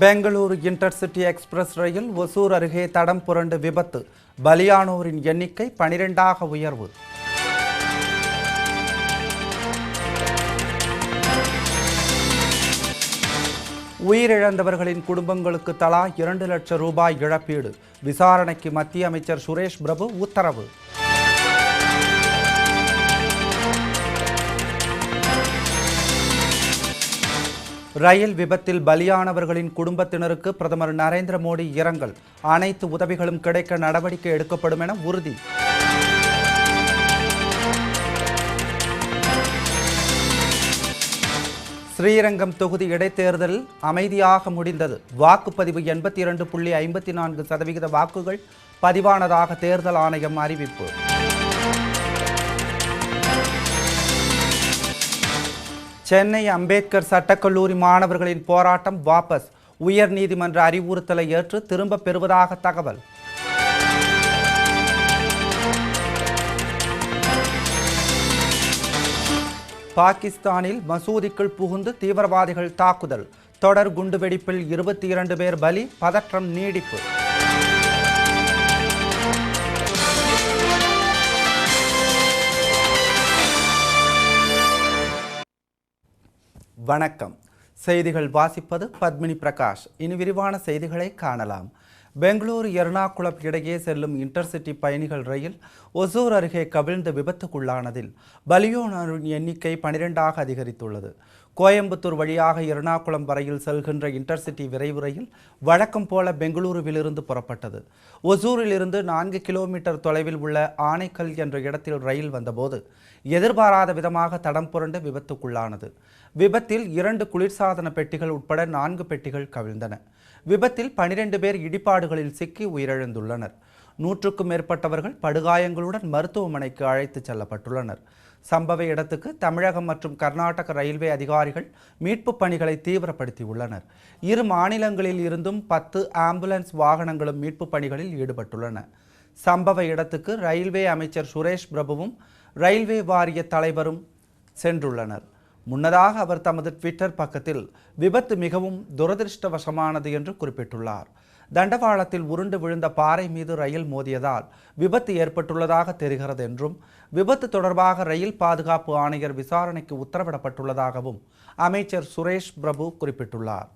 Bengaluru intercity express rail Hosur அருகே தடம் புரண்டு விபத்து. பலியானோரின் எண்ணிக்கை பனிரெண்டாக உயர்வு. உயிரிழந்தவர்களின் குடும்பங்களுக்கு தலா இரண்டு லட்சம் ரூபாய் இழப்பீடு. விசாரணைக்கு மத்திய அமைச்சர் சுரேஷ் பிரபு உத்தரவு. ரயில் விபத்தில் பலியானவர்களின் குடும்பத்தினருக்கு பிரதமர் நரேந்திர மோடி இரங்கல். அனைத்து உதவிகளும் கிடைக்க நடவடிக்கை எடுக்கப்படும் என உறுதி. ஸ்ரீரங்கம் தொகுதி இடைத்தேர்தல் அமைதியாக முடிந்தது. வாக்குப்பதிவு எண்பத்தி இரண்டு புள்ளி ஐம்பத்தி நான்கு சதவிகித வாக்குகள் பதிவானதாக தேர்தல் ஆணையம் அறிவிப்பு. சென்னை அம்பேத்கர் சட்டக்கல்லூரி மாணவர்களின் போராட்டம் வாபஸ். உயர்நீதிமன்ற அறிவுறுத்தலை ஏற்று திரும்பப் பெறுவதாக தகவல். பாகிஸ்தானில் மசூதிக்குள் புகுந்து தீவிரவாதிகள் தாக்குதல். தொடர் குண்டுவெடிப்பில் இருபத்தி இரண்டு பேர் பலி பதற்றம் நீடிப்பு. வணக்கம். செய்திகள் வாசிப்பது பத்மினி பிரகாஷ். இனி விரிவான செய்திகளை காணலாம். பெங்களூரு எர்ணாகுளம் இடையே செல்லும் இன்டர்சிட்டி பயணிகள் ரயில் ஒசூர் அருகே கவிழ்ந்து விபத்துக்குள்ளானதில் பலியோனரின் எண்ணிக்கை பனிரெண்டாக அதிகரித்துள்ளது. கோயம்புத்தூர் வழியாக எர்ணாகுளம் வரையில் செல்கின்ற இன்டர்சிட்டி விரைவு ரயில் வழக்கம் போல பெங்களூருவிலிருந்து புறப்பட்டது. ஒசூரிலிருந்து நான்கு கிலோமீட்டர் தொலைவில் உள்ள ஆனைக்கல் என்ற இடத்தில் ரயில் வந்தபோது எதிர்பாராத விதமாக தடம் புரண்டு விபத்துக்குள்ளானது. விபத்தில் இரண்டு குளிர்சாதன பெட்டிகள் உட்பட நான்கு பெட்டிகள் கவிழ்ந்தன. விபத்தில் பனிரெண்டு பேர் இடிபாடுகளில் சிக்கி உயிரிழந்துள்ளனர். நூற்றுக்கும் மேற்பட்டவர்கள் படுகாயங்களுடன் மருத்துவமனைக்கு அழைத்துச் செல்லப்பட்டுள்ளனர். சம்பவ இடத்துக்கு தமிழகம் மற்றும் கர்நாடக ரயில்வே அதிகாரிகள் மீட்பு பணிகளை தீவிரப்படுத்தியுள்ளனர். இரு மாநிலங்களில் இருந்தும் பத்து ஆம்புலன்ஸ் வாகனங்களும் மீட்பு பணிகளில் ஈடுபட்டுள்ளன. சம்பவ இடத்துக்கு ரயில்வே அமைச்சர் சுரேஷ் பிரபுவும் ரயில்வே வாரிய தலைவரும் சென்றுள்ளனர். முன்னதாக அவர் தமது ட்விட்டர் பக்கத்தில் விபத்து மிகவும் துரதிருஷ்டவசமானது என்று குறிப்பிட்டுள்ளார். தண்டவாளத்தில் உருண்டு விழுந்த பாறை மீது ரயில் மோதியதால் விபத்து ஏற்பட்டுள்ளதாக தெரிகிறது என்றும் விபத்து தொடர்பாக ரயில் பாதுகாப்பு ஆணையர் விசாரணைக்கு உத்தரவிடப்பட்டுள்ளதாகவும் அமைச்சர் சுரேஷ் பிரபு குறிப்பிட்டுள்ளார்.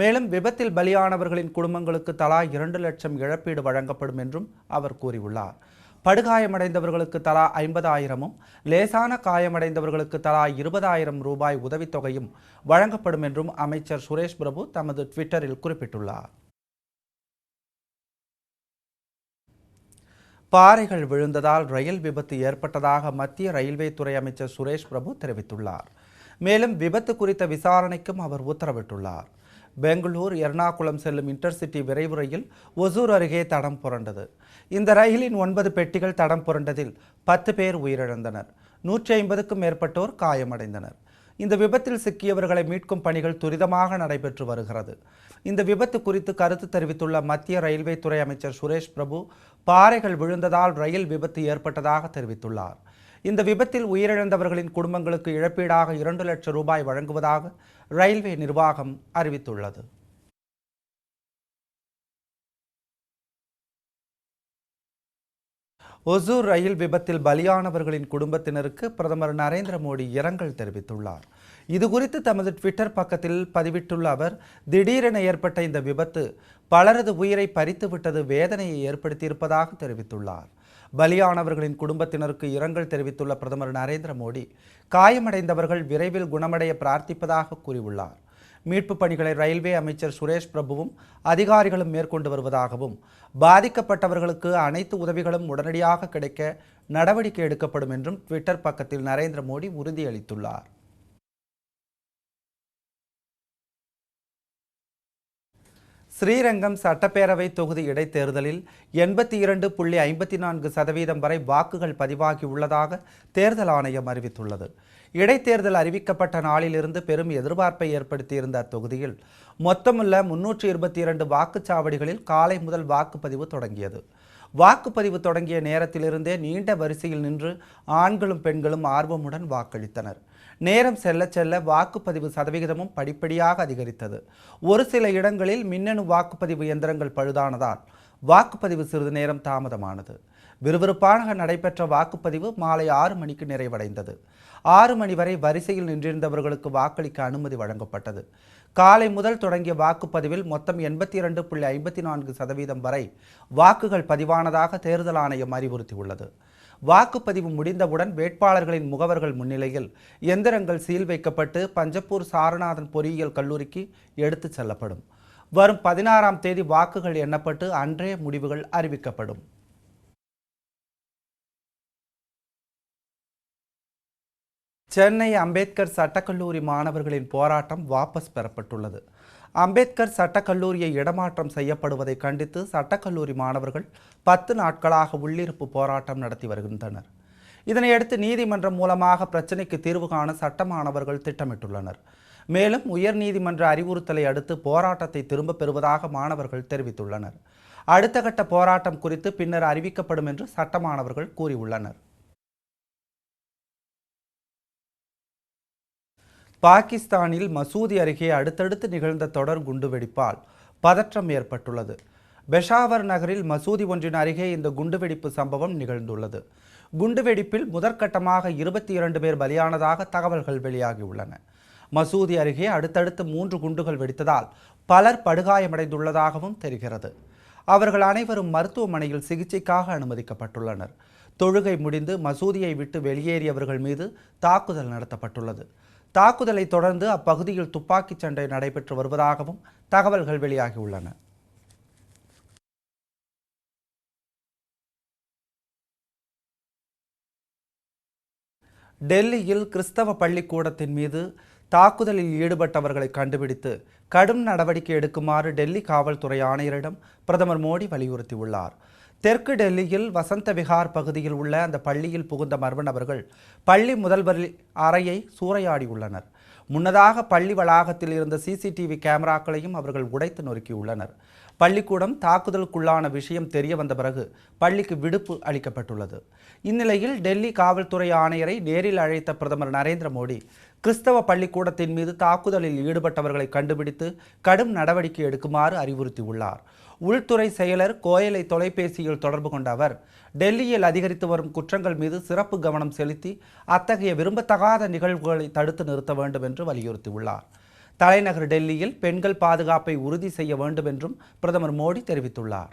மேலும் விபத்தில் பலியானவர்களின் குடும்பங்களுக்கு தலா இரண்டு லட்சம் இழப்பீடு வழங்கப்படும் என்றும் அவர் கூறியுள்ளார். படுகாயமடைந்தவர்களுக்கு தலா ஐம்பதாயிரமும் லேசான காயமடைந்தவர்களுக்கு தலா இருபதாயிரம் ரூபாய் உதவித்தொகையும் வழங்கப்படும் என்றும் அமைச்சர் சுரேஷ் பிரபு தமது ட்விட்டரில் குறிப்பிட்டுள்ளார். பாறைகள் விழுந்ததால் ரயில் விபத்து ஏற்பட்டதாக மத்திய ரயில்வே துறை அமைச்சர் சுரேஷ் பிரபு தெரிவித்துள்ளார். மேலும் விபத்து குறித்த விசாரணைக்கும் அவர் உத்தரவிட்டுள்ளார். பெங்களூர் எர்ணாகுளம் செல்லும் இன்டர்சிட்டி விரைவு ரயில் ஒசூர் அருகே தடம் புரண்டது. இந்த ரயிலின் ஒன்பது பெட்டிகள் தடம் புரண்டதில் பத்து பேர் உயிரிழந்தனர். நூற்றி ஐம்பதுக்கும் மேற்பட்டோர் காயமடைந்தனர். இந்த விபத்தில் சிக்கியவர்களை மீட்கும் பணிகள் துரிதமாக நடைபெற்று வருகிறது. இந்த விபத்து குறித்து கருத்து தெரிவித்துள்ள மத்திய ரயில்வே துறை அமைச்சர் சுரேஷ் பிரபு பாறைகள் விழுந்ததால் ரயில் விபத்து ஏற்பட்டதாக தெரிவித்துள்ளார். இந்த விபத்தில் உயிரிழந்தவர்களின் குடும்பங்களுக்கு இழப்பீடாக இரண்டு லட்சம் ரூபாய் வழங்குவதாக ரயில்வே நிர்வாகம் அறிவித்துள்ளது. ஒசூர் ரயில் விபத்தில் பலியானவர்களின் குடும்பத்தினருக்கு பிரதமர் நரேந்திர மோடி இரங்கல் தெரிவித்துள்ளார். இதுகுறித்து தமது ட்விட்டர் பக்கத்தில் பதிவிட்டுள்ள அவர் திடீரென ஏற்பட்ட இந்த விபத்து பலரது உயிரை பறித்துவிட்டது வேதனையை ஏற்படுத்தியிருப்பதாக தெரிவித்துள்ளார். பலியானவர்களின் குடும்பத்தினருக்கு இரங்கல் தெரிவித்துள்ள பிரதமர் நரேந்திர மோடி காயமடைந்தவர்கள் விரைவில் குணமடைய பிரார்த்திப்பதாக கூறியுள்ளார். மீட்புப் பணிகளை ரயில்வே அமைச்சர் சுரேஷ் பிரபுவும் அதிகாரிகளும் மேற்கொண்டு வருவதாகவும் பாதிக்கப்பட்டவர்களுக்கு அனைத்து உதவிகளும் உடனடியாக கிடைக்க நடவடிக்கை எடுக்கப்படும் என்றும் ட்விட்டர் பக்கத்தில் நரேந்திர மோடி உறுதியளித்துள்ளார். ஸ்ரீரங்கம் சட்டப்பேரவை தொகுதி இடைத்தேர்தலில் எண்பத்தி இரண்டு புள்ளி ஐம்பத்தி நான்கு சதவீதம் வரை வாக்குகள் பதிவாகியுள்ளதாக தேர்தல் ஆணையம் அறிவித்துள்ளது. இடைத்தேர்தல் அறிவிக்கப்பட்ட நாளிலிருந்து பெரும் எதிர்பார்ப்பை ஏற்படுத்தியிருந்த அத்தொகுதியில் மொத்தமுள்ள முன்னூற்றி இருபத்தி இரண்டு வாக்குச்சாவடிகளில் காலை முதல் வாக்குப்பதிவு தொடங்கியது. வாக்குப்பதிவு தொடங்கிய நேரத்திலிருந்தே நீண்ட வரிசையில் நின்று ஆண்களும் பெண்களும் ஆர்வமுடன் வாக்களித்தனர். நேரம் செல்ல செல்ல வாக்குப்பதிவு சதவிகிதமும் படிப்படியாக அதிகரித்தது. ஒரு சில இடங்களில் மின்னணு வாக்குப்பதிவு எந்திரங்கள் பழுதானதால் வாக்குப்பதிவு சிறிது நேரம் தாமதமானது. விறுவிறுப்பாக நடைபெற்ற வாக்குப்பதிவு மாலை ஆறு மணிக்கு நிறைவடைந்தது. ஆறு மணி வரை வரிசையில் நின்றிருந்தவர்களுக்கு வாக்களிக்க அனுமதி வழங்கப்பட்டது. காலை முதல் தொடங்கிய வாக்குப்பதிவில் மொத்தம் எண்பத்தி இரண்டு புள்ளி ஐம்பத்தி நான்கு சதவீதம் வரை வாக்குகள் பதிவானதாக தேர்தல் ஆணையம் அறிவுறுத்தியுள்ளது. வாக்குப்பதிவு முடிந்தவுடன் வேட்பாளர்களின் முகவர்கள் முன்னிலையில் எந்திரங்கள் சீல் வைக்கப்பட்டு பஞ்சப்பூர் சாரநாதன் பொறியியல் கல்லூரிக்கு எடுத்துச் செல்லப்படும். வரும் பதினாறாம் தேதி வாக்குகள் எண்ணப்பட்டு அன்றே முடிவுகள் அறிவிக்கப்படும். சென்னை அம்பேத்கர் சட்டக்கல்லூரி மாணவர்களின் போராட்டம் வாபஸ் பெறப்பட்டுள்ளது. அம்பேத்கர் சட்டக்கல்லூரியை இடமாற்றம் செய்யப்படுவதை கண்டித்து சட்டக்கல்லூரி மாணவர்கள் பத்து நாட்களாக உள்ளிருப்பு போராட்டம் நடத்தி வருகின்றனர். இதனையடுத்து நீதிமன்றம் மூலமாக பிரச்சினைக்கு தீர்வு காண சட்ட மாணவர்கள் திட்டமிட்டுள்ளனர். மேலும் உயர்நீதிமன்ற அறிவுறுத்தலை அடுத்து போராட்டத்தை திரும்பப் பெறுவதாக மாணவர்கள் தெரிவித்துள்ளனர். அடுத்த கட்ட போராட்டம் குறித்து பின்னர் அறிவிக்கப்படும் என்று சட்ட மாணவர்கள் கூறியுள்ளனர். பாகிஸ்தானில் மசூதி அருகே அடுத்தடுத்து நிகழ்ந்த தொடர் குண்டுவெடிப்பால் பதற்றம் ஏற்பட்டுள்ளது. பெஷாவர் நகரில் மசூதி ஒன்றின் அருகே இந்த குண்டுவெடிப்பு சம்பவம் நிகழ்ந்துள்ளது. குண்டுவெடிப்பில் முதற்கட்டமாக இருபத்தி இரண்டு பேர் பலியானதாக தகவல்கள் வெளியாகியுள்ளன. மசூதி அருகே அடுத்தடுத்து மூன்று குண்டுகள் வெடித்ததால் பலர் படுகாயமடைந்துள்ளதாகவும் தெரிகிறது. அவர்கள் அனைவரும் மருத்துவமனையில் சிகிச்சைக்காக அனுமதிக்கப்பட்டுள்ளனர். தொழுகை முடிந்து மசூதியை விட்டு வெளியேறியவர்கள் மீது தாக்குதல் நடத்தப்பட்டுள்ளது. தாக்குதலை தொடர்ந்து அப்பகுதியில் துப்பாக்கிச் சண்டை நடைபெற்று வருவதாகவும் தகவல்கள் வெளியாகியுள்ளன. டெல்லியில் கிறிஸ்தவ பள்ளிக்கூடத்தின் மீது தாக்குதலில் ஈடுபட்டவர்களை கண்டுபிடித்து கடும் நடவடிக்கை எடுக்குமாறு டெல்லி காவல்துறை ஆணையரிடம் பிரதமர் மோடி வலியுறுத்தியுள்ளார். தெற்கு டெல்லியில் வசந்த விகார் பகுதியில் உள்ள அந்த பள்ளியில் புகுந்த மர்ம நபர்கள் பள்ளி முதல்வர் அறையை சூறையாடியுள்ளனர். முன்னதாக பள்ளி வளாகத்தில் இருந்த சிசிடிவி கேமராக்களையும் அவர்கள் உடைத்து நொறுக்கியுள்ளனர். பள்ளிக்கூடம் தாக்குதலுக்குள்ளான விஷயம் தெரிய வந்த பிறகு பள்ளிக்கு விடுப்பு அளிக்கப்பட்டுள்ளது. இந்நிலையில் டெல்லி காவல்துறை ஆணையரை நேரில் அழைத்த பிரதமர் நரேந்திர மோடி கிறிஸ்தவ பள்ளிக்கூடத்தின் மீது தாக்குதலில் ஈடுபட்டவர்களை கண்டுபிடித்து கடும் நடவடிக்கை எடுக்குமாறு அறிவுறுத்தியுள்ளார். உள்துறை செயலர் கோயலை தொலைபேசியில் தொடர்பு கொண்ட அவர் டெல்லியில் அதிகரித்து வரும் குற்றங்கள் மீது சிறப்பு கவனம் செலுத்தி அத்தகைய விரும்பத்தகாத நிகழ்வுகளை தடுத்து நிறுத்த வேண்டும் என்று வலியுறுத்தியுள்ளார். தலைநகர் டெல்லியில் பெண்கள் பாதுகாப்பை உறுதி செய்ய வேண்டும் என்றும் பிரதமர் மோடி தெரிவித்துள்ளார்.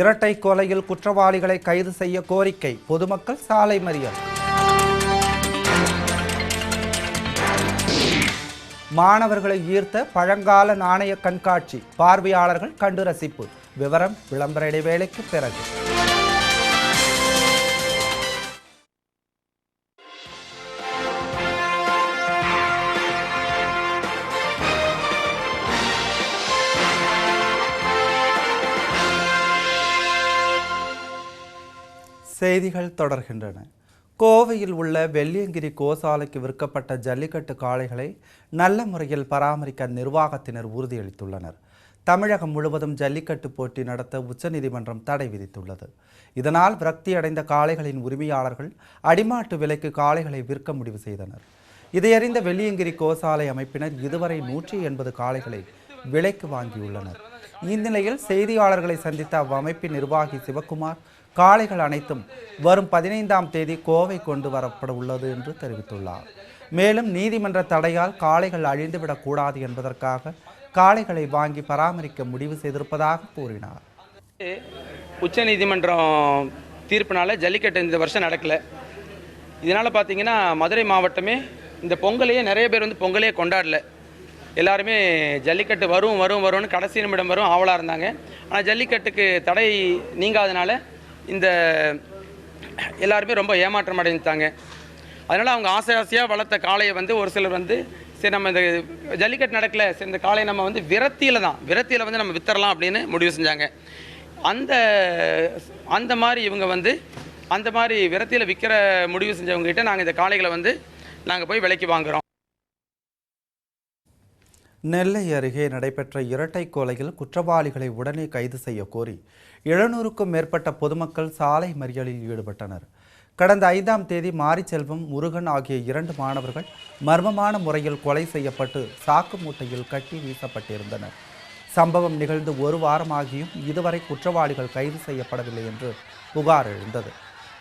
இரட்டை கொலையில் குற்றவாளிகளை கைது செய்ய கோரிக்கை பொதுமக்கள் சாலை மறியல். மாணவர்களை ஈர்த்த பழங்கால நாணய கண்காட்சி. பார்வையாளர்கள் கண்டு ரசிப்பு. விவரம் விளம்பர இடைவேளைக்கு பிறகு. செய்திகள் தொடர்கின்றன. கோவையில் உள்ள வெள்ளியங்கிரி கோசாலைக்கு விற்கப்பட்ட ஜல்லிக்கட்டு காளைகளை நல்ல முறையில் பராமரிக்க நிர்வாகத்தினர் உறுதியளித்துள்ளனர். தமிழகம் முழுவதும் ஜல்லிக்கட்டு போட்டி நடத்த உச்சநீதிமன்றம் தடை விதித்துள்ளது. இதனால் விரக்தியடைந்த காளைகளின் உரிமையாளர்கள் அடிமாட்டு விலைக்கு காளைகளை விற்க முடிவு செய்தனர். இதையறிந்த வெள்ளியங்கிரி கோசாலை அமைப்பினர் இதுவரை நூற்றி எண்பது காளைகளை விலைக்கு வாங்கியுள்ளனர். இந்நிலையில் செய்தியாளர்களை சந்தித்த அவ்வமைப்பின் நிர்வாகி சிவக்குமார் காளைகள் அனைத்தும் வரும் பதினைந்தாம் தேதி கோவை கொண்டு வரப்பட உள்ளது என்று தெரிவித்துள்ளார். மேலும் நீதிமன்ற தடையால் காளைகள் அழிந்துவிடக்கூடாது என்பதற்காக காளைகளை வாங்கி பராமரிக்க முடிவு செய்திருப்பதாக கூறினார். உச்ச நீதிமன்றம் தீர்ப்பினால ஜல்லிக்கட்டு இந்த வருஷம் நடக்கலை. இதனால் பார்த்தீங்கன்னா மதுரை மாவட்டமே இந்த பொங்கலையே நிறைய பேர் வந்து பொங்கலையே கொண்டாடல. எல்லாருமே ஜல்லிக்கட்டு வரும் வரும் வரும்னு கடைசி நிமிடம் வரும் ஆவலாக இருந்தாங்க. ஆனால் ஜல்லிக்கட்டுக்கு தடை நீங்காதனால இந்த எல்லாருமே ரொம்ப ஏமாற்றம் அடைந்தாங்க அதனால் அவங்க ஆசை ஆசையாக வளர்த்த காளையை வந்து ஒரு சிலர் வந்து சரி நம்ம இந்த ஜல்லிக்கட்டு நடக்கல சரி இந்த காளையை நம்ம வந்து விரத்தியில் தான் விரத்தியில் வந்து நம்ம வித்தரலாம் அப்படின்னு முடிவு செஞ்சாங்க. அந்த அந்த மாதிரி இவங்க வந்து அந்த மாதிரி விரத்தியில் விற்கிற முடிவு செஞ்சவங்ககிட்ட நாங்கள் இந்த காளைகளை வந்து நாங்கள் போய் விலைக்கு வாங்குகிறோம் நெல்லை அருகே நடைபெற்ற இரட்டை கொலையில் குற்றவாளிகளை உடனே கைது செய்ய கோரி எழுநூறுக்கும் மேற்பட்ட பொதுமக்கள் சாலை மறியலில் ஈடுபட்டனர். கடந்த ஐந்தாம் தேதி மாரிச்செல்வம் முருகன் ஆகிய இரண்டு மாணவர்கள் மர்மமான முறையில் கொலை செய்யப்பட்டு சாக்கு மூட்டையில் கட்டி வீசப்பட்டிருந்தனர். சம்பவம் நிகழ்ந்து ஒரு வாரமாகியும் இதுவரை குற்றவாளிகள் கைது செய்யப்படவில்லை என்று புகார் எழுந்தது.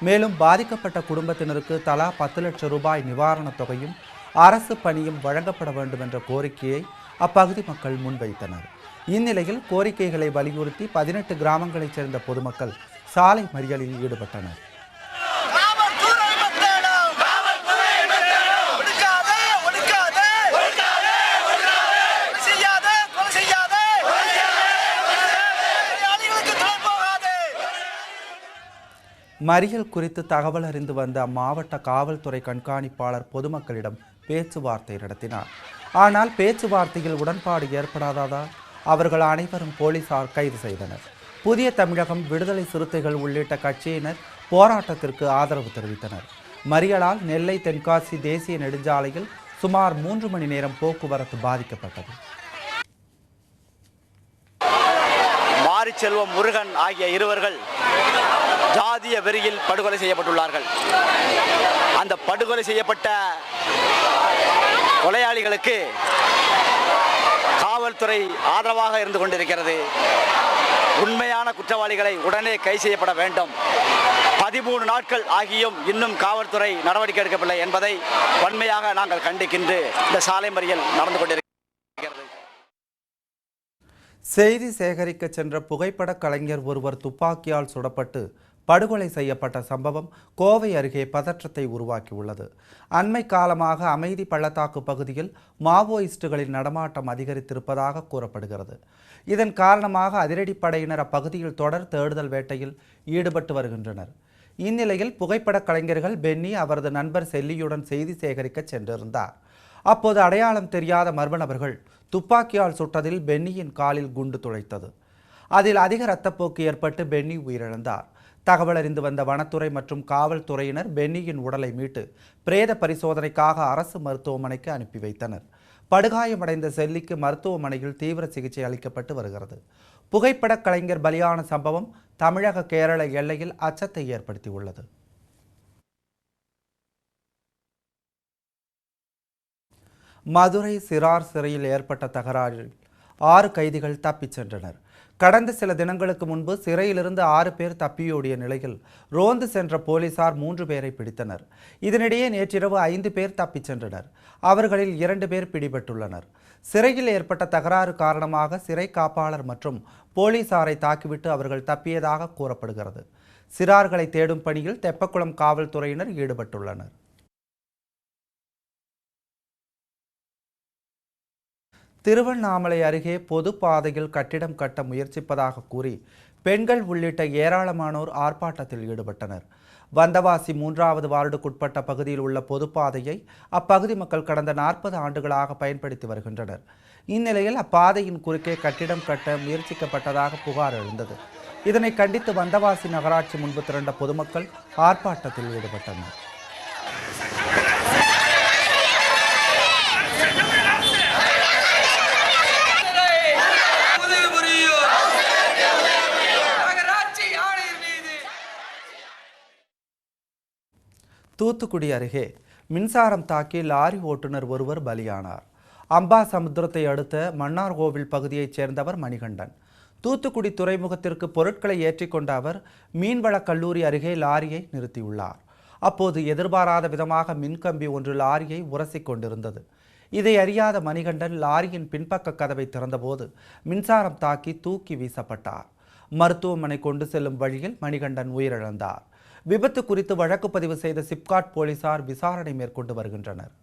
மேலும் பாதிக்கப்பட்ட குடும்பத்தினருக்கு தலா பத்து லட்சம் ரூபாய் நிவாரணத் தொகையும் அரசு பணியும் வழங்கப்பட வேண்டும் என்ற கோரிக்கையை அப்பகுதி மக்கள் முன்வைத்தனர். இந்நிலையில் கோரிக்கைகளை வலியுறுத்தி பதினெட்டு கிராமங்களைச் சேர்ந்த பொதுமக்கள் சாலை மறியலில் ஈடுபட்டனர். மறியல் குறித்து தகவல் அறிந்து வந்த அம்மாவட்ட காவல்துறை கண்காணிப்பாளர் பொதுமக்களிடம் பேச்சுவார்த்தை நடத்தினார். ஆனால் பேச்சுவார்த்தையில் உடன்பாடு ஏற்படாததால் அவர்கள் அனைவரும் போலீசார் கைது செய்தனர். புதிய தமிழகம் விடுதலை சிறுத்தைகள் உள்ளிட்ட கட்சியினர் போராட்டத்திற்கு ஆதரவு தெரிவித்தனர். மறியலால் நெல்லை தென்காசி தேசிய நெடுஞ்சாலையில் சுமார் மூன்று மணி நேரம் போக்குவரத்து பாதிக்கப்பட்டது. மாரிச்செல்வம் முருகன் ஆகிய இருவர்கள் ஜாதிய வெறியில் படுகொலை செய்யப்பட்டுள்ளார்கள். அந்த படுகொலை செய்யப்பட்ட கொலையாளிகளுக்கு காவல்துறை ஆதரவாக இருந்து கொண்டிருக்கிறது. உண்மையான குற்றவாளிகளை உடனே கை செய்யப்பட வேண்டும். பதிமூணு நாட்கள் ஆகியும் இன்னும் காவல்துறை நடவடிக்கை எடுக்கவில்லை என்பதை வன்மையாக நாங்கள் கண்டிக்கின்று இந்த சாலை மறியல் நடந்து கொண்டிருக்கிறது. செய்தி சேகரிக்க சென்ற புகைப்பட கலைஞர் ஒருவர் துப்பாக்கியால் சுடப்பட்டு படுகொலை செய்யப்பட்ட சம்பவம் கோவை அருகே பதற்றத்தை உருவாக்கியுள்ளது. அண்மை காலமாக அமைதி பள்ளத்தாக்கு பகுதியில் மாவோயிஸ்டுகளின் நடமாட்டம் அதிகரித்திருப்பதாக கூறப்படுகிறது. இதன் காரணமாக அதிரடிப்படையினர் அப்பகுதியில் தொடர் தேடுதல் வேட்டையில் ஈடுபட்டு வருகின்றனர். இந்நிலையில் புகைப்பட கலைஞர்கள் பென்னி அவரது நண்பர் செல்லியுடன் செய்தி சேகரிக்க சென்றிருந்தார். அப்போது அடையாளம் தெரியாத மர்ம நபர்கள் துப்பாக்கியால் சுட்டதில் பென்னியின் காலில் குண்டு துளைத்தது. அதில் அதிக இரத்தப்போக்கு ஏற்பட்டு பென்னி உயிரிழந்தார். தகவல் அறிந்து வந்த வனத்துறை மற்றும் காவல்துறையினர் பென்னியின் உடலை மீட்டு பிரேத பரிசோதனைக்காக அரசு மருத்துவமனைக்கு அனுப்பி வைத்தனர். படுகாயமடைந்த செல்லிக்கு மருத்துவமனையில் தீவிர சிகிச்சை அளிக்கப்பட்டு வருகிறது. புகைப்பட கலைஞர் பலியான சம்பவம் தமிழக கேரள எல்லையில் அச்சத்தை ஏற்படுத்தியுள்ளது. மதுரை சிறார் சிறையில் ஏற்பட்ட தகராறில் ஆறு கைதிகள் தப்பிச் சென்றனர். கடந்த சில தினங்களுக்கு முன்பு சிறையிலிருந்து ஆறு பேர் தப்பியோடிய நிலையில் ரோந்து சென்ற போலீசார் மூன்று பேரை பிடித்தனர். இதனிடையே நேற்றிரவு ஐந்து பேர் தப்பிச் சென்றனர். அவர்களில் இரண்டு பேர் பிடிபட்டுள்ளனர். சிறையில் ஏற்பட்ட தகராறு காரணமாக சிறை காப்பாளர் மற்றும் போலீசாரை தாக்கிவிட்டு அவர்கள் தப்பியதாக கூறப்படுகிறது. சிறார்களை தேடும் பணியில் தெப்பக்குளம் காவல்துறையினர் ஈடுபட்டுள்ளனர். திருவண்ணாமலை அருகே பொது பாதையில் கட்டிடம் கட்ட முயற்சிப்பதாக கூறி பெண்கள் உள்ளிட்ட ஏராளமானோர் ஆர்ப்பாட்டத்தில் ஈடுபட்டனர். வந்தவாசி மூன்றாவது வார்டுக்குட்பட்ட பகுதியில் உள்ள பொதுப்பாதையை அப்பகுதி மக்கள் கடந்த நாற்பது ஆண்டுகளாக பயன்படுத்தி வருகின்றனர். இந்நிலையில் அப்பாதையின் குறுக்கே கட்டிடம் கட்ட முயற்சிக்கப்பட்டதாக புகார் எழுந்தது. இதனை கண்டித்து வந்தவாசி நகராட்சி முன்பு திரண்ட பொதுமக்கள் ஆர்ப்பாட்டத்தில் ஈடுபட்டனர் உதவி புரியும் நகராட்சி ஆணையர் மீது தூத்துக்குடி அருகே மின்சாரம் தாக்கி லாரி ஓட்டுநர் ஒருவர் பலியானார். அம்பா சமுத்திரத்தை அடுத்த மன்னார்கோவில் பகுதியைச் சேர்ந்தவர் மணிகண்டன். தூத்துக்குடி துறைமுகத்திற்கு பொருட்களை ஏற்றிக்கொண்ட அவர் மீன்வளக் கல்லூரி அருகே லாரியை நிறுத்தியுள்ளார். அப்போது எதிர்பாராத விதமாக மின்கம்பி ஒன்று லாரியை உரசிக் கொண்டிருந்தது. இதை அறியாத மணிகண்டன் லாரியின் பின்பக்க கதவை திறந்தபோது மின்சாரம் தாக்கி தூக்கி வீசப்பட்டார். மருத்துவமனை கொண்டு செல்லும் வழியில் மணிகண்டன் உயிரிழந்தார். விபத்து குறித்து வழக்கு பதிவு செய்த சிப்காட் போலீசார் விசாரணை மேற்கொண்டு வருகின்றனர்.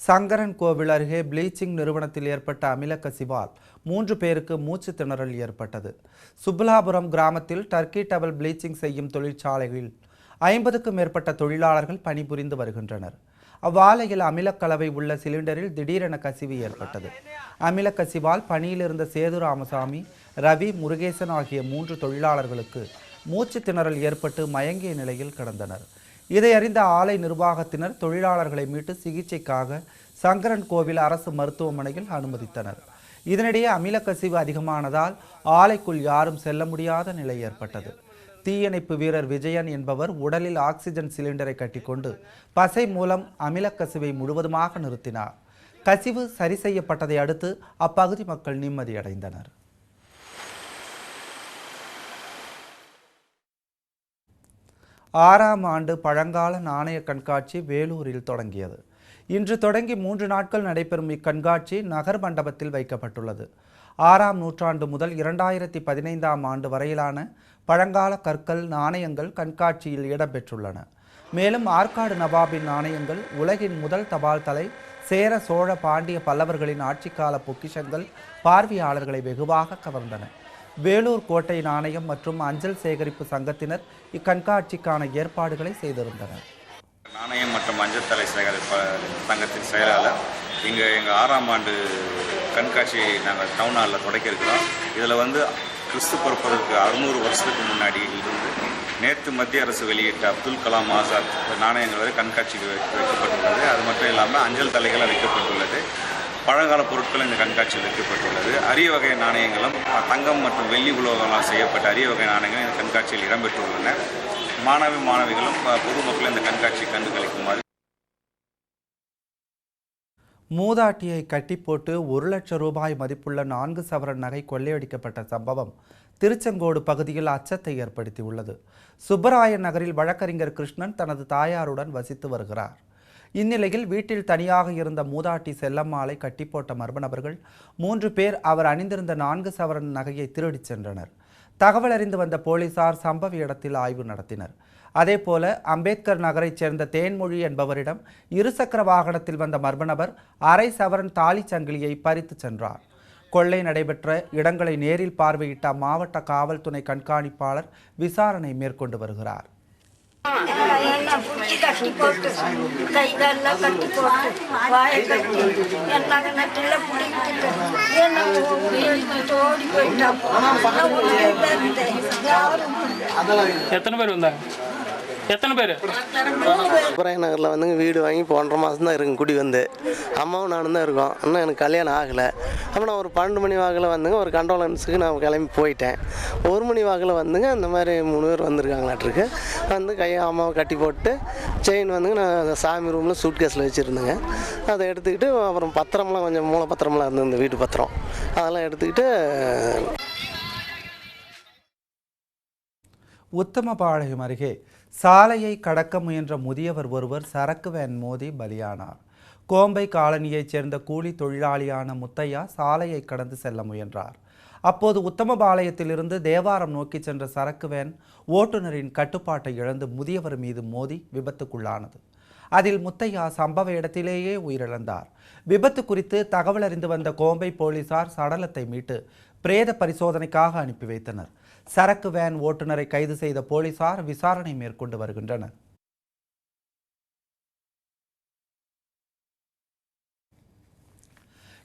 சங்கரன் கோவில் அருகே ப்ளீச்சிங் நிறுவனத்தில் ஏற்பட்ட அமிலக்கசிவால் மூன்று பேருக்கு மூச்சு திணறல் ஏற்பட்டது. சுப்லாபுரம் கிராமத்தில் டர்க்கி டவல் ப்ளீச்சிங் செய்யும் தொழிற்சாலைகளில் ஐம்பதுக்கும் மேற்பட்ட தொழிலாளர்கள் பணிபுரிந்து வருகின்றனர். அவ்வாலையில் அமிலக்கலவை உள்ள சிலிண்டரில் திடீரென கசிவு ஏற்பட்டது. அமிலக்கசிவால் பணியிலிருந்த சேது ராமசாமி ரவி முருகேசன் ஆகிய மூன்று தொழிலாளர்களுக்கு மூச்சு திணறல் ஏற்பட்டு மயங்கிய நிலையில் கிடந்தனர். இதை அறிந்த ஆலை நிர்வாகத்தினர் தொழிலாளர்களை மீட்டு சிகிச்சைக்காக சங்கரன் கோவில் அரசு மருத்துவமனையில் அனுமதித்தனர். இதனிடையே அமிலக்கசிவு அதிகமானதால் ஆலைக்குள் யாரும் செல்ல முடியாத நிலை ஏற்பட்டது. தீயணைப்பு வீரர் விஜயன் என்பவர் உடலில் ஆக்சிஜன் சிலிண்டரை கட்டிக்கொண்டு பசை மூலம் அமிலக்கசிவை முழுவதுமாக நிறுத்தினார். கசிவு சரி செய்யப்பட்டதை அடுத்து அப்பகுதி மக்கள் நிம்மதியடைந்தனர். ஆறாம் ஆண்டு பழங்கால நாணய கண்காட்சி வேலூரில் தொடங்கியது. இன்று தொடங்கி மூன்று நாட்கள் நடைபெறும் இக்கண்காட்சி நகர் மண்டபத்தில் வைக்கப்பட்டுள்ளது. ஆறாம் நூற்றாண்டு முதல் இரண்டாயிரத்தி பதினைந்தாம் ஆண்டு வரையிலான பழங்கால கற்கள் நாணயங்கள் கண்காட்சியில் இடம்பெற்றுள்ளன. மேலும் ஆற்காடு நவாபின் நாணயங்கள் உலகின் முதல் தபால் தலை சேர சோழ பாண்டிய பல்லவர்களின் ஆட்சிக்கால பொக்கிஷங்கள் பார்வையாளர்களை வெகுவாக கவர்ந்தன. வேலூர் கோட்டை நாணயம் மற்றும் அஞ்சல் சேகரிப்பு சங்கத்தினர் இக்கண்காட்சிக்கான ஏற்பாடுகளை செய்திருந்தனர். நாணயம் மற்றும் அஞ்சல் தலை சேகரிப்பு சங்கத்தின் செயலாளர் இங்கே எங்கள் ஆறாம் ஆண்டு கண்காட்சியை நாங்கள் டவுன் ஹாலில் தொடக்கி இருக்கிறோம். இதில் வந்து கிறிஸ்து பிறப்பதற்கு அறுநூறு வருஷத்துக்கு முன்னாடி இருந்து நேற்று மத்திய அரசு வெளியிட்ட அப்துல் கலாம் ஆசாத் நாணயங்கள் வரை கண்காட்சிக்கு வைக்கப்பட்டுள்ளது. அது மட்டும் இல்லாமல் அஞ்சல் தலைகள் வைக்கப்பட்டுள்ளது பழங்கால பொருட்களும் இந்த கண்காட்சியில் வைக்கப்பட்டுள்ளது அரிய வகை நாணயங்களும் தங்கம் மற்றும் வெள்ளி உலோகங்களால் செய்யப்பட்ட அரிய வகை நாணயங்களும் இந்த கண்காட்சியில் இடம்பெற்றுள்ளன. மாணவி மாணவிகளும் அஹ், பொதுமக்களும் இந்த கண்காட்சியை கண்டு கழிக்குமாறு மூதாட்டியை கட்டி போட்டு ஒரு லட்சம் ரூபாய் மதிப்புள்ள நான்கு சவரன் நகை கொள்ளையடிக்கப்பட்ட சம்பவம் திருச்செங்கோடு பகுதியில் அச்சத்தை ஏற்படுத்தியுள்ளது. சுப்பராயன் நகரில் வழக்கறிஞர் கிருஷ்ணன் தனது தாயாருடன் வசித்து வருகிறார். இந்நிலையில் வீட்டில் தனியாக இருந்த மூதாட்டி செல்லம்மாளை கட்டி போட்ட மர்ம நபர்கள் மூன்று பேர் அவர் அணிந்திருந்த நான்கு சவரன் நகையை திருடிச் சென்றனர். தகவல் அறிந்து வந்த போலீசார் சம்பவ இடத்தில் ஆய்வு நடத்தினர். அதே போல அம்பேத்கர் நகரைச் சேர்ந்த தேன்மொழி என்பவரிடம் இருசக்கர வாகனத்தில் வந்த மர்ம நபர் அரை சவரன் தாலி சங்கிலியை பறித்துச் சென்றார். கொள்ளை நடைபெற்ற இடங்களை நேரில் பார்வையிட்ட மாவட்ட காவல்துறை கண்காணிப்பாளர் விசாரணை மேற்கொண்டு வருகிறார். எல்லாம் கட்டி போட்டு கட்டி போட்டு வாயை கட்டி எல்லாம் நட்டில பிடிக்கிட்டு ஓடி இருந்தேன் எத்தனை பேர் வந்தாங்க? எத்தனை பேர்? சுப்பராய நகரில் வந்துங்க வீடு வாங்கி போன்ற மாதம் தான் இருக்குங்க குடி வந்து. அம்மாவும் நானும் தான் இருக்கோம். இன்னும் எனக்கு கல்யாணம் ஆகலை. அப்போ நான் ஒரு பன்னெண்டு மணி வாக்கில் வந்துங்க ஒரு கண்டோலன்ஸுக்கு நான் கிளம்பி போயிட்டேன். ஒரு மணி வாக்கில் வந்துங்க இந்த மாதிரி மூணு பேர் வந்திருக்காங்களாட்டிருக்கு. வந்து கையை அம்மாவை கட்டி போட்டு செயின் வந்துங்க நான் சாமி ரூமில் சூட் கேஸில் வச்சுருந்தேங்க. அதை எடுத்துக்கிட்டு அப்புறம் பத்திரம்லாம் கொஞ்சம் மூல பத்திரம்லாம் இருந்தது இந்த வீட்டு பத்திரம். அதெல்லாம் எடுத்துக்கிட்டு உத்தமபாளையம் அருகே சாலையை கடக்க முயன்ற முதியவர் ஒருவர் சரக்கு வேன் மோதி பலியானார். கோம்பை காலனியைச் சேர்ந்த கூலி தொழிலாளியான முத்தையா சாலையை கடந்து செல்ல முயன்றார். அப்போது உத்தமபாளையத்திலிருந்து தேவாரம் நோக்கி சென்ற சரக்கு வேன் ஓட்டுநரின் கட்டுப்பாட்டை இழந்து முதியவர் மீது மோதி விபத்துக்குள்ளானது. அதில் முத்தையா சம்பவ இடத்திலேயே உயிரிழந்தார். விபத்து குறித்து தகவல் அறிந்து வந்த கோம்பை போலீசார் சடலத்தை மீட்டு பிரேத பரிசோதனைக்காக அனுப்பி வைத்தனர். சரக்கு வேன் ஓட்டுநரை கைது செய்த போலீசார் விசாரணை மேற்கொண்டு வருகின்றனர்.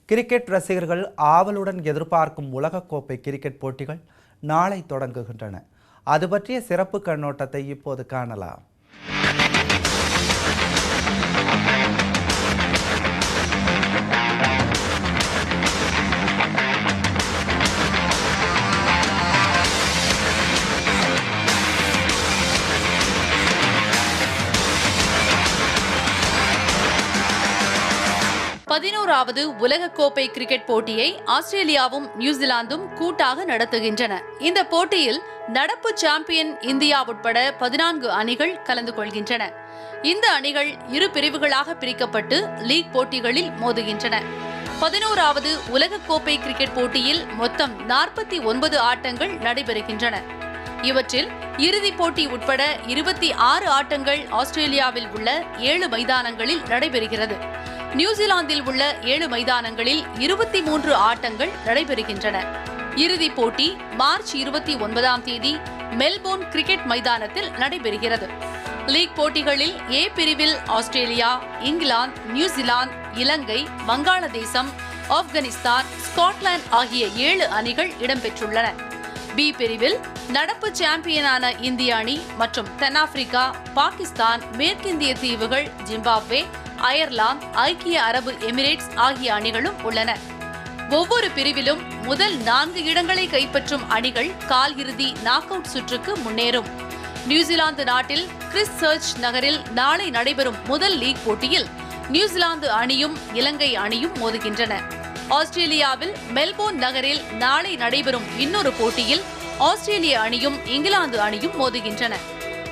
கிரிக்கெட் ரசிகர்கள் ஆவலுடன் எதிர்பார்க்கும் உலகக்கோப்பை கிரிக்கெட் போட்டிகள் நாளை தொடங்குகின்றன. அது பற்றிய சிறப்பு கண்ணோட்டத்தை இப்போது காணலாம். பதினோராவது உலகக்கோப்பை கிரிக்கெட் போட்டியை ஆஸ்திரேலியாவும் நியூசிலாந்தும் கூட்டாக நடத்துகின்றன. இந்த போட்டியில் நடப்பு சாம்பியன் இந்தியா உட்பட பதினான்கு அணிகள் கலந்து கொள்கின்றன. இந்த அணிகள் இரு பிரிவுகளாக பிரிக்கப்பட்டு லீக் போட்டிகளில் மோதுகின்றன. பதினோராவது உலகக்கோப்பை கிரிக்கெட் போட்டியில் மொத்தம் நாற்பத்தி ஒன்பது ஆட்டங்கள் நடைபெறுகின்றன. இவற்றில் இறுதிப் போட்டி உட்பட இருபத்தி ஆறு ஆட்டங்கள் ஆஸ்திரேலியாவில் உள்ள ஏழு மைதானங்களில் நடைபெறுகிறது. நியூசிலாந்தில் உள்ள ஏழு மைதானங்களில் இருபத்தி மூன்று ஆட்டங்கள் நடைபெறுகின்றன. இறுதிப் போட்டி மார்ச் இருபத்தி ஒன்பதாம் தேதி மெல்போர்ன் கிரிக்கெட் மைதானத்தில் நடைபெறுகிறது. லீக் போட்டிகளில் ஏ பிரிவில் Australia England New Zealand Ilangai Vangaladesam Afghanistan Scotland ஆகிய ஏழு அணிகள் இடம்பெற்றுள்ளன. பி பிரிவில் நடப்பு சாம்பியனான இந்திய அணி மற்றும் தென்னாப்பிரிக்கா பாகிஸ்தான் மேற்கிந்திய தீவுகள் ஜிம்பாப்வே அயர்லாந்து ஐக்கிய அரபு எமிரேட்ஸ் ஆகிய அணிகளும் உள்ளன. ஒவ்வொரு பிரிவிலும் முதல் நான்கு இடங்களை கைப்பற்றும் அணிகள் கால் இறுதி நாக் அவுட் சுற்றுக்கு முன்னேறும். நியூசிலாந்து நாட்டில் கிறிஸ் சர்ச் நகரில் நாளை நடைபெறும் முதல் லீக் போட்டியில் நியூசிலாந்து அணியும் இலங்கை அணியும் மோதுகின்றன. ஆஸ்திரேலியாவில் மெல்போர்ன் நகரில் நாளை நடைபெறும் இன்னொரு போட்டியில் ஆஸ்திரேலிய அணியும் இங்கிலாந்து அணியும் மோதுகின்றன.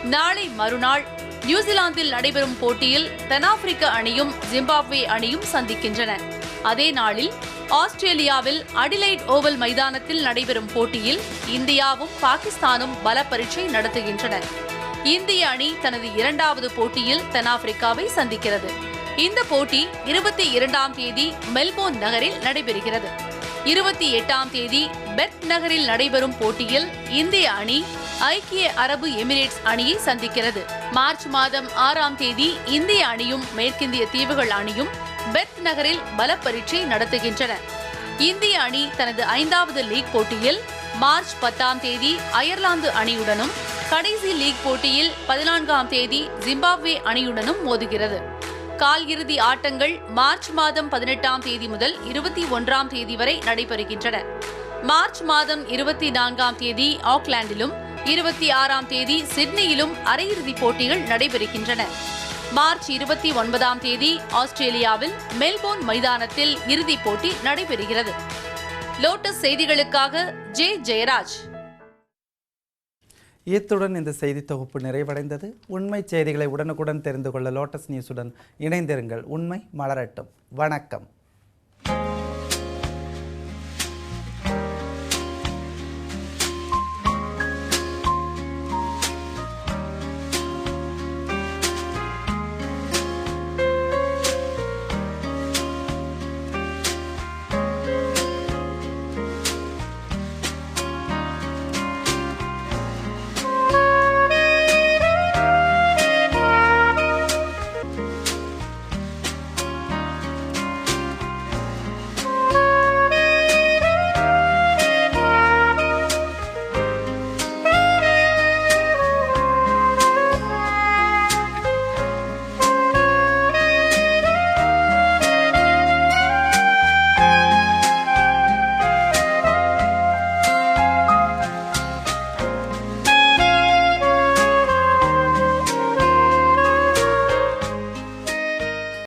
நாளை மறுநாள் நியூசிலாந்தில் நடைபெறும் போட்டியில் தென்னாப்பிரிக்க அணியும் ஜிம்பாப்வே அணியும் சந்திக்கின்றன. அதே நாளில் ஆஸ்திரேலியாவில் அடிலைட் ஓவல் மைதானத்தில் நடைபெறும் போட்டியில் இந்தியாவும் பாகிஸ்தானும் பல பரீட்சை நடத்துகின்றன. இந்திய அணி தனது இரண்டாவது போட்டியில் தென்னாப்பிரிக்காவை சந்திக்கிறது. இந்த போட்டி இருபத்தி இரண்டாம் தேதி மெல்போர்ன் நகரில் நடைபெறுகிறது. இருபத்தி எட்டாம் தேதி பெர்த் நகரில் நடைபெறும் போட்டியில் இந்திய அணி ஐக்கிய அரபு எமிரேட்ஸ் அணியை சந்திக்கிறது. மார்ச் மாதம் ஆறாம் தேதி இந்திய அணியும் மேற்கிந்திய தீவுகள் அணியும் பெர்த் நகரில் பல பரீட்சை நடத்துகின்றன. இந்திய அணி தனது ஐந்தாவது லீக் போட்டியில் மார்ச் பத்தாம் தேதி அயர்லாந்து அணியுடனும் கடைசி லீக் போட்டியில் பதினான்காம் தேதி ஜிம்பாப்வே அணியுடனும் மோதுகிறது. கால் இறுதி ஆட்டங்கள் மார்ச் மாதம் பதினெட்டாம் தேதி முதல் இருபத்தி ஒன்றாம் தேதி வரை நடைபெறுகின்றன. மார்ச் மாதம் இருபத்தி நான்காம் தேதி ஆக்லாந்திலும் இருபத்தி ஆறாம் தேதி சிட்னியிலும் அரையிறுதிப் போட்டிகள் நடைபெறுகின்றன. மார்ச் இருபத்தி ஒன்பதாம் தேதி ஆஸ்திரேலியாவில் மெல்போர்ன் மைதானத்தில் இறுதிப் போட்டி நடைபெறுகிறது. லோட்டஸ் செய்திகளுக்காக ஜே ஜெயராஜ். இத்துடன் இந்த செய்தி தொகுப்பு நிறைவடைந்தது. உண்மை செய்திகளை உடனுக்குடன் தெரிந்து கொள்ள லோட்டஸ் நியூஸுடன் இணைந்திருங்கள். உண்மை மலரட்டும். வணக்கம்.